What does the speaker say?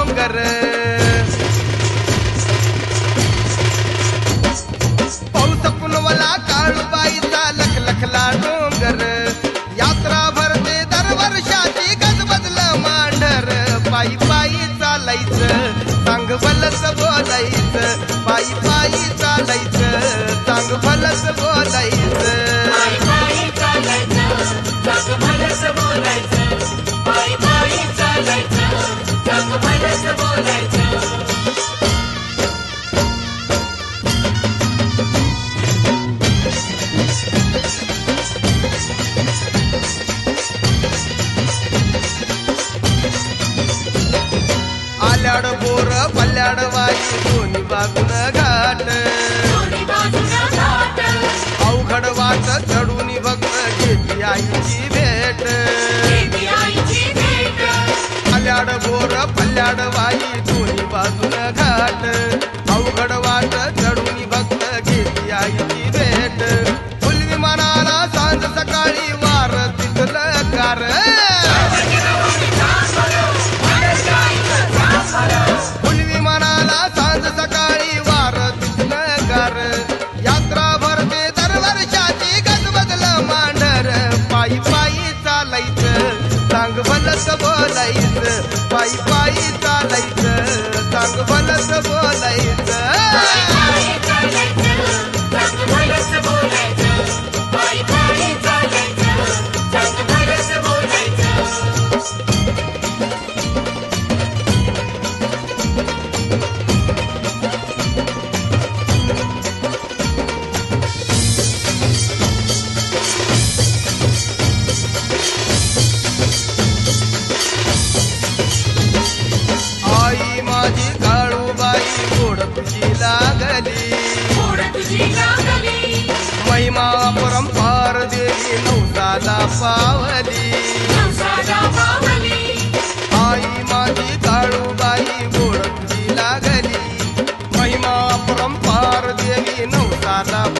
ओंकार पाऊस पुलवला काळूबाईचा लख लखला डोंगर यात्रा भरते दरवर्षाची गजबजल मांढर पायी पायी चालायचं सांग भलस बोलायचं पायी पायी चालायचं सांग भलस बोलायचं पल्ल्याड बोर पल्ल्याड वाई दोन्ही बागून घाट बनत बोलायचं पायी पायी चालायचं चांग बनत बोलायचं. महिमा परंपार देवी नवसाला पावली.